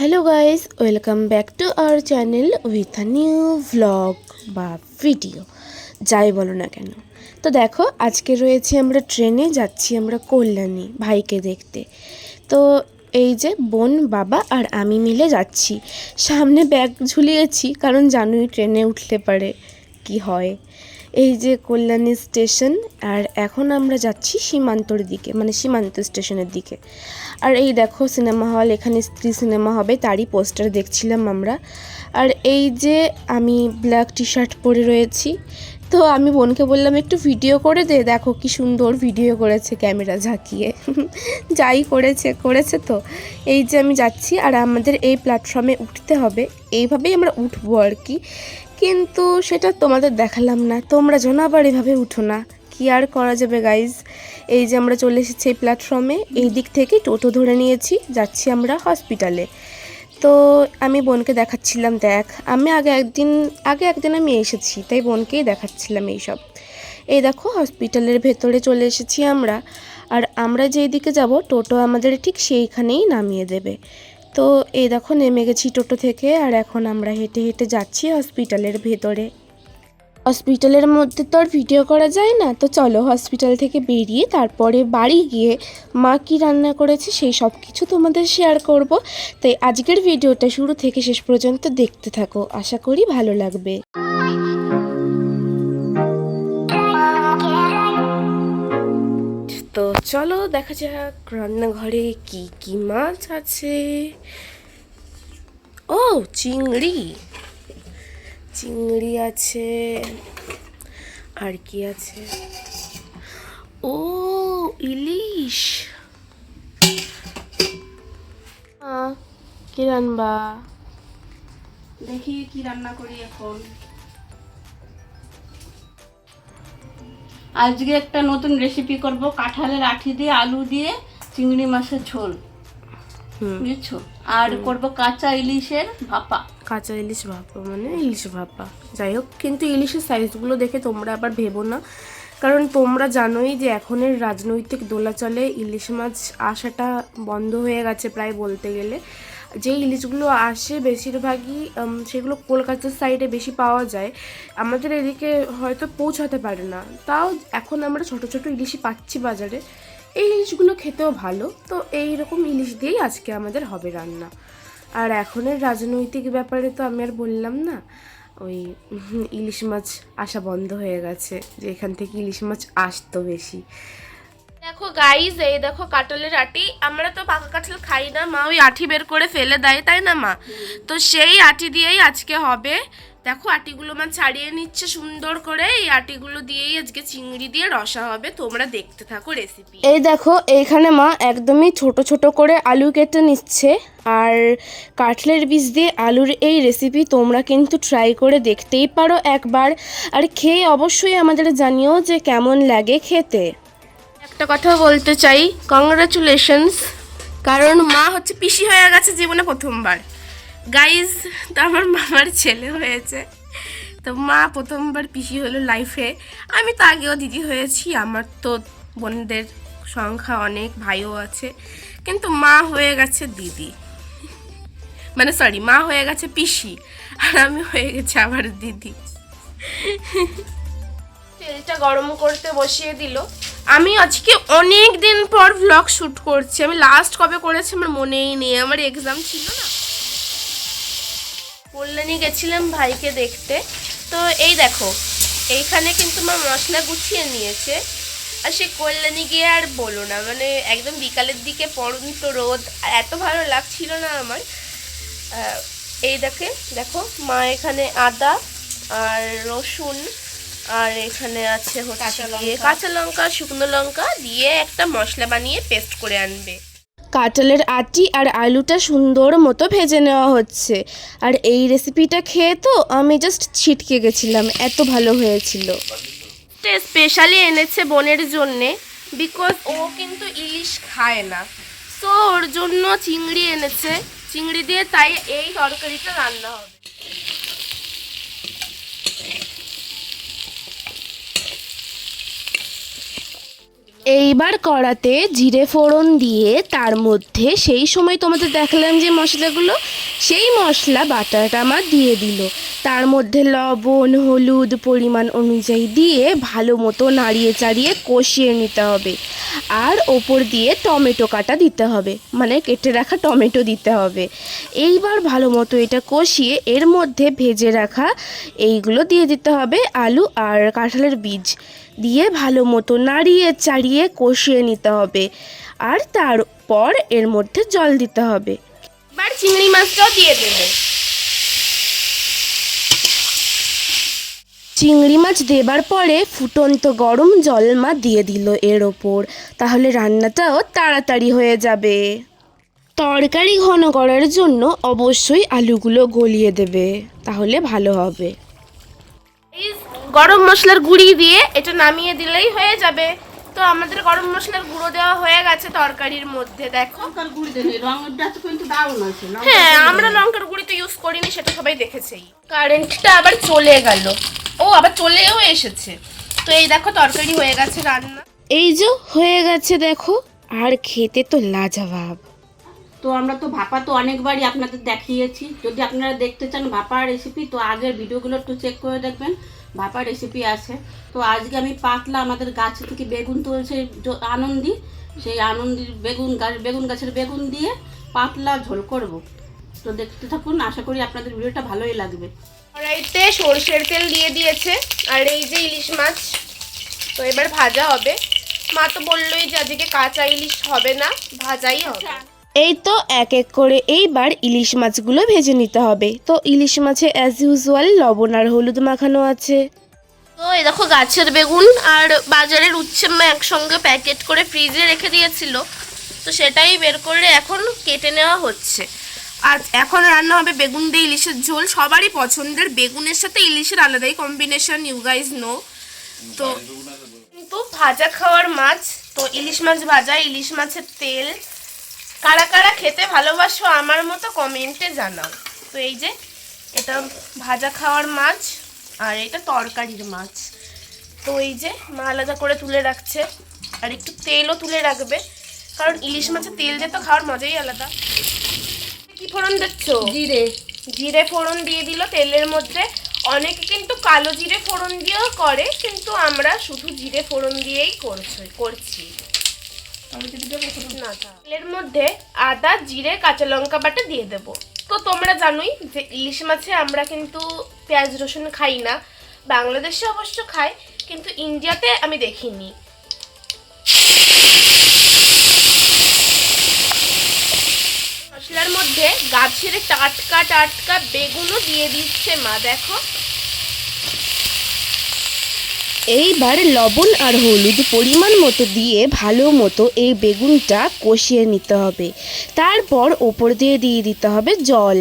Hello guys welcome back to our channel with a new vlog বা video যাই বলো না কেন? তো দেখো, আজকে রয়েছে আমরা ট্রেনে, যাচ্ছি আমরা কল্যাণী ভাইকে দেখতে। তো এই যে বোন, বাবা আর আমি মিলে যাচ্ছি। সামনে ব্যাগ ঝুলিয়েছি, কারণ জানোই ট্রেনে উঠলে পারে। কি হয়? এই যে কল্যাণী স্টেশন, আর এখন আমরা যাচ্ছি সীমান্তর দিকে মানে সীমান্ত স্টেশনের দিকে। আর এই দেখো সিনেমা হল, এখানে স্ত্রী সিনেমা হবে, তারই পোস্টার দেখছিলাম আমরা। আর এই যে আমি ব্ল্যাক টি শার্ট পরে রয়েছি, তো আমি বোনকে বললাম, একটু ভিডিও করে দে, দেখো কি সুন্দর ভিডিও করেছে ক্যামেরা ঝাঁকিয়ে। যাই করেছে করেছে তো। এই যে আমি যাচ্ছি, আর আমাদের এই প্ল্যাটফর্মে উঠতে হবে। এইভাবেই আমরা উঠবো আর কি। কিন্তু সেটা তোমাদের দেখালাম না। তোমরা যেন আবার এভাবে উঠো না। কি আর করা যাবে গাইজ এই যে আমরা চলে এসেছি এই প্ল্যাটফর্মে এই দিক থেকে টোটো ধরে নিয়েছি। যাচ্ছি আমরা হসপিটালে তো আমি বোনকে দেখাচ্ছিলাম, দেখ। আমি আগে একদিন আগে একদিন আমি এসেছি, তাই বোনকেই দেখাচ্ছিলাম এইসব। এই দেখো হসপিটালের ভেতরে চলে এসেছি আমরা। আর আমরা যেই দিকে যাব, টোটো আমাদের ঠিক সেইখানেই নামিয়ে দেবে। তো এই দেখো নেমে গেছি টোটো থেকে আর এখন আমরা হেঁটে হেঁটে যাচ্ছি হসপিটালের ভেতরে। হসপিটালের মধ্যে তো আর ভিডিও করা যায় না, তো চলো হসপিটাল থেকে বেরিয়ে তারপরে বাড়ি গিয়ে মা কি রান্না করেছে সেই সব কিছু তোমাদের শেয়ার করব। তাই আজকের ভিডিওটা শুরু থেকে শেষ পর্যন্ত দেখতে থাকো, আশা করি ভালো লাগবে। চলো দেখা যাক রান্নাঘরে কি কি মাছ আছে। ও, চিংড়ি। চিংড়ি আছে। আর কি আছে? ও, ইলিশ। কি রান্না? দেখি কি রান্না করি এখন। আজকে একটা নতুন রেসিপি করব। কাঁঠালের আঠি দিয়ে আলু দিয়ে চিংড়ি মাছের ঝোল। হুম। বুঝছ? আর করব কাঁচা ইলিশের ভাপা। কাঁচা ইলিশ ভাপা মানে ইলিশ ভাপা। যাই হোক কিন্তু ইলিশের সাইজগুলো দেখে তোমরা আবার ভেবো না। কারণ তোমরা জানোই যে এখনের রাজনৈতিক দোলাচলে ইলিশ মাছ আসাটা বন্ধ হয়ে গেছে প্রায় বলতে গেলে। যে ইলিশগুলো আসে বেশিরভাগই সেগুলো কলকাতার সাইডে বেশি পাওয়া যায়। আমাদের এদিকে হয়তো পৌঁছাতে পারে না। তাও এখন আমরা ছোট ছোট ইলিশই পাচ্ছি বাজারে। এই ইলিশগুলো খেতেও ভালো। তো এই রকম ইলিশ দিয়েই আজকে আমাদের হবে রান্না। আর এখনের রাজনৈতিক ব্যাপারে তো আমি আর বললাম না। ওই ইলিশ মাছ আসা বন্ধ হয়ে গেছে। যে এখান থেকে ইলিশ মাছ আসতো বেশি। দেখো গাইজ এই দেখো কাঁঠালের আটি। আমরা তো পাকা কাঁঠাল খাই না, মা ওই আঠি বের করে ফেলে দেয়, তাই না, মা? তো সেই আটি দিয়েই আজকে হবে। দেখো আটিগুলো মা ছাড়িয়ে নিচ্ছে সুন্দর করে, এই আটিগুলো দিয়েই আজকে চিংড়ি দিয়ে রসা হবে। তোমরা দেখতে থাকো রেসিপি এই দেখো, এইখানে মা একদমই ছোট ছোট করে আলু কেটে নিচ্ছে। আর কাটলের বীজ দিয়ে আলুর এই রেসিপি তোমরা কিন্তু ট্রাই করে দেখতেই পারো একবার। আর খেয়ে অবশ্যই আমাদের জানিও যে কেমন লাগে খেতে। একটা কথা বলতে চাই। কংগ্রাচুলেশনস কারণ মা হচ্ছে পিসি হয়ে গেছে জীবনে প্রথমবার। গাইজ তো আমার মামার ছেলে হয়েছে। তো মা প্রথমবার পিসি হলো লাইফে আমি তো আগেও দিদি হয়েছি, আমার তো বোনদের সংখ্যা অনেক, ভাইও আছে। কিন্তু মা হয়ে গেছে দিদি। মানে সরি মা হয়ে গেছে পিসি, আর আমি হয়ে গেছে আবার দিদি। তেলটা গরম করতে বসিয়ে দিল। আমি আজকে অনেক দিন পর ভ্লগ শ্যুট করছি। আমি লাস্ট কবে করেছি আমার মনেই নেই। আমার এক্সাম ছিল না। কল্যাণী গেছিলাম ভাইকে দেখতে। তো এই দেখো, এইখানে কিন্তু আমার মশলা গুছিয়ে নিয়েছে। আর সে কল্যাণী গিয়ে আর বলো না মানে একদম বিকালের দিকে পড়ন্ত রোদ। আর এত ভালো লাগছিল না আমার। এই দেখে, দেখো, মা এখানে আদা আর রসুন আর এখানে আছে হচ্ছে কাঁচা গিয়ে লঙ্কা। কাঁচা লঙ্কা শুকনো লঙ্কা দিয়ে একটা মশলা বানিয়ে পেস্ট করে আনবে। কাঁঠালের আটি আর আলুটা সুন্দর মতো ভেজে নেওয়া হচ্ছে। আর এই রেসিপিটা খেয়ে তো আমি জাস্ট ছিটকে গেছিলাম এত ভালো হয়েছিল। স্পেশালি এনেছে বোনের জন্যে বিকজ ও কিন্তু ইলিশ খায় না। সো ওর জন্য চিংড়ি এনেছে। চিংড়ি দিয়ে তাই এই তরকারিটা রান্না হবে। এইবার কড়াতে জিরে ফোড়ন দিয়ে তার মধ্যে সেই সময় তোমাদের দেখালাম যে মশলাগুলো, সেই মশলা বাটাটা আমার দিয়ে দিল। তার মধ্যে লবণ, হলুদ পরিমাণ অনুযায়ী দিয়ে ভালো মতো নাড়িয়ে চাড়িয়ে কষিয়ে নিতে হবে। আর ওপর দিয়ে টমেটো কাটা দিতে হবে মানে কেটে রাখা টমেটো দিতে হবে। এইবার ভালো মতো এটা কষিয়ে এর মধ্যে ভেজে রাখা এইগুলো দিয়ে দিতে হবে, আলু আর কাঁঠালের বীজ। দিয়ে ভালো মতো নাড়িয়ে চাড়িয়ে কষিয়ে নিতে হবে। আর তারপর এর মধ্যে জল দিতে হবে। এবার চিংড়ি মাছটাও দিয়ে দেবে। চিংড়ি মাছ দেবার পরে ফুটন্ত গরম জল মা দিয়ে দিল এর ওপর। তাহলে রান্নাটাও তাড়াতাড়ি হয়ে যাবে। তরকারি ঘন করার জন্য অবশ্যই আলুগুলো গলিয়ে দেবে। তাহলে ভালো হবে। গরম মশলার গুঁড়ি দিয়ে এটা নামিয়ে দিলেই হয়ে যাবে। তো আমাদের গরম মশলার গুঁড়ো দেওয়া হয়ে গেছে তরকারির মধ্যে দেখো। হ্যাঁ আমরা লঙ্কার গুঁড়ি তো ইউজ করিনি সেটা সবাই দেখেছেই। কারেন্টটা আবার চলে গেল। ও আবার চলেও এসেছে। তো এই দেখো তরকারি হয়ে গেছে রান্না। এই যে হয়ে গেছে দেখো। আর খেতে তো লাজবাব। তো আমরা তো ভাপা তো অনেকবারই আপনাদের দেখিয়েছি। যদি আপনারা দেখতে চান ভাপা রেসিপি তো আগের ভিডিওগুলো একটু চেক করে দেখবেন। ভাপা রেসিপি আছে। তো আজকে আমি পাতলা আমাদের গাছ থেকে বেগুন তুলছে আনন্দি। সেই আনন্দির বেগুন গাছ বেগুন গাছের বেগুন দিয়ে পাতলা ঝোল করব। তো দেখতে থাকুন আশা করি আপনাদের ভিডিওটা ভালোই লাগবে। কড়াইতে সরষের তেল দিয়ে দিয়েছে আর এই যে ইলিশ মাছ তো এবার ভাজা হবে। মা তো বললোই যে আজকে কাঁচা ইলিশ হবে না ভাজাই হবে। এই তো এক এক করে এইবার ইলিশ মাছগুলো ভেজে নিতে হবে। তো ইলিশ মাছে অ্যাজ ইউজুয়াল লবণ আর হলুদ মাখানো আছে। তো এই দেখো গাছের বেগুন আর বাজারের উচ্ছে মা একসঙ্গে প্যাকেট করে ফ্রিজে রেখে দিয়েছিল। তো সেটাই বের করে এখন কেটে নেওয়া হচ্ছে। আজ এখন রান্না হবে বেগুন দিয়ে ইলিশের ঝোল। সবারই পছন্দের। বেগুনের সাথে ইলিশের আলাদাই কম্বিনেশন ইউ গাইজ নো তো কিন্তু ভাজা খাওয়ার মাছ। তো ইলিশ মাছ ভাজা ইলিশ মাছের তেল। কারা কারা খেতে ভালোবাসো আমার মতো কমেন্টে জানাও। তো এই যে এটা ভাজা খাওয়ার মাছ আর এটা তরকারির মাছ। তো এই যে মা আলাদা করে তুলে রাখছে আর একটু তেলও তুলে রাখবে। কারণ ইলিশ মাছের তেল দিয়ে তো খাওয়ার মজাই আলাদা। কি ফোড়ন দেখছ জিরে। জিরে ফোড়ন দিয়ে দিল তেলের মধ্যে। অনেকে কিন্তু কালো জিরে ফোড়ন দিয়েও করে কিন্তু আমরা শুধু জিরে ফোড়ন দিয়েই করছি করছি। তেলের মধ্যে আদা জিরে কাঁচা লঙ্কা বাটা দিয়ে দেব। তো তোমরা জানোই যে ইলিশ মাছে আমরা কিন্তু পেঁয়াজ রসুন খাই না। বাংলাদেশে অবশ্য খাই কিন্তু ইন্ডিয়াতে আমি দেখিনি। মশলার মধ্যে গাছের টাটকা টাটকা বেগুনও দিয়ে দিচ্ছে মা দেখো। এইবার লবণ আর হলুদ পরিমাণ মতো দিয়ে ভালো মতো এই বেগুনটা কষিয়ে নিতে হবে। তারপর ওপর দিয়ে দিয়ে দিতে হবে জল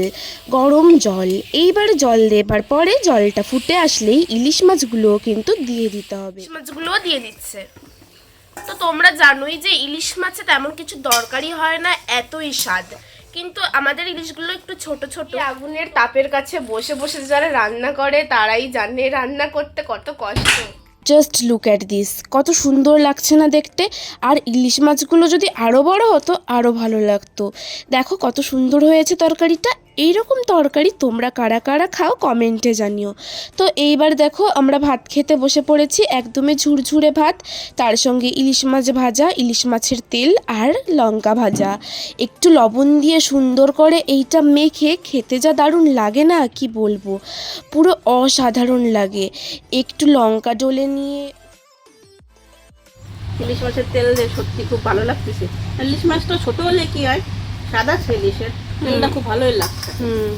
গরম জল। এইবার জল দেবার পরে জলটা ফুটে আসলেই ইলিশ মাছগুলোও কিন্তু দিয়ে দিতে হবে। ইলিশ মাছগুলোও দিয়ে দিচ্ছে। তো তোমরা জানোই যে ইলিশ মাছে তেমন কিছু দরকারই হয় না এতই স্বাদ। কিন্তু আমাদের ইলিশগুলো একটু ছোট ছোট। আগুনের তাপের কাছে বসে বসে যারা রান্না করে তারাই জানে রান্না করতে কত কষ্ট। জাস্ট লুক অ্যাট দিস কত সুন্দর লাগছে না দেখতে। আর ইলিশ মাছগুলো যদি আরও বড় হতো আরও ভালো লাগতো। দেখো কত সুন্দর হয়েছে তরকারিটা। এইরকম তরকারি তোমরা কারা কারা খাও কমেন্টে জানিও। তো এইবার দেখো আমরা ভাত খেতে বসে পড়েছি একদমই ঝুরঝুরে ভাত, তার সঙ্গে ইলিশ মাছ ভাজা, ইলিশ মাছের তেল আর লঙ্কা ভাজা। একটু লবণ দিয়ে সুন্দর করে এইটা মেখে খেতে যা দারুণ লাগে না, কি বলব? পুরো অসাধারণ লাগে। একটু লঙ্কা ডলে নিয়ে ইলিশ মাছের তেল সত্যি খুব ভালো লাগতেছে। ইলিশ মাছটা ছোট হলে কি হয়? সাদা ইলিশের। তেলটা খুব ভালোই লাগছে। হুম।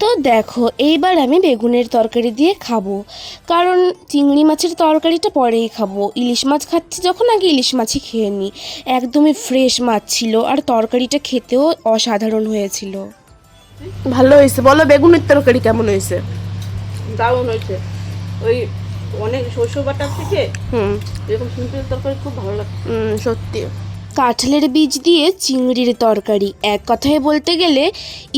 তো দেখো এইবার আমি বেগুনের তরকারি দিয়ে খাব। কারণ চিংড়ি মাছের তরকারিটা পরেই খাব। ইলিশ মাছ খাচ্ছি যখন আগে ইলিশ মাছই খেয়ে নিই। একদমই ফ্রেশ মাছ ছিল আর তরকারিটা খেতেও অসাধারণ হয়েছিল। ভালো হয়েছে। বলো বেগুনের তরকারি কেমন হয়েছে? দারুণ হয়েছে। ওই অনেক শস্য বাটার থেকে হুম। এরকম সিম্পল তরকারি খুব ভালো লাগছে। হুম সত্যি। কাঁঠালের বীজ দিয়ে চিংড়ির তরকারি। এক কথায় বলতে গেলে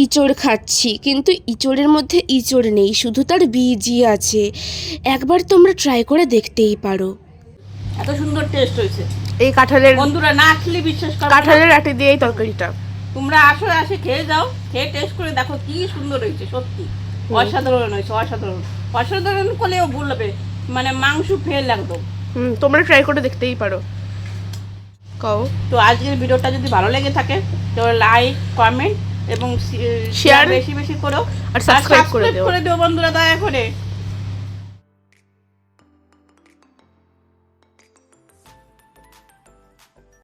ইঁচড় খাচ্ছি কিন্তু ইঁচড়ের মধ্যে ইঁচড় নেই শুধু তার বীজই আছে। একবার তোমরা ট্রাই করে দেখতেই পারো। এত সুন্দর টেস্ট হয়েছে। এই কাঁঠালের বন্ধুরা না খেলে বিশ্বাস করো কাঁঠালের আটি দিয়ে এই তরকারিটা। তোমরা আসো আসে খেয়ে যাও খেয়ে টেস্ট করে দেখো কি সুন্দর হয়েছে সত্যি। অসাধারণ হয়েছে অসাধারণ। অসাধারণ করলেও বলবে মানে মাংস ফেল একদম। হুম তোমরা ট্রাই করে দেখতেই পারো। কও। তো আজকের ভিডিওটা যদি ভালো লেগে থাকে তো লাইক কমেন্ট এবং শেয়ার বেশি বেশি করো। আর সাবস্ক্রাইব করে দিও। করে দিও বন্ধুরা দয়া করে।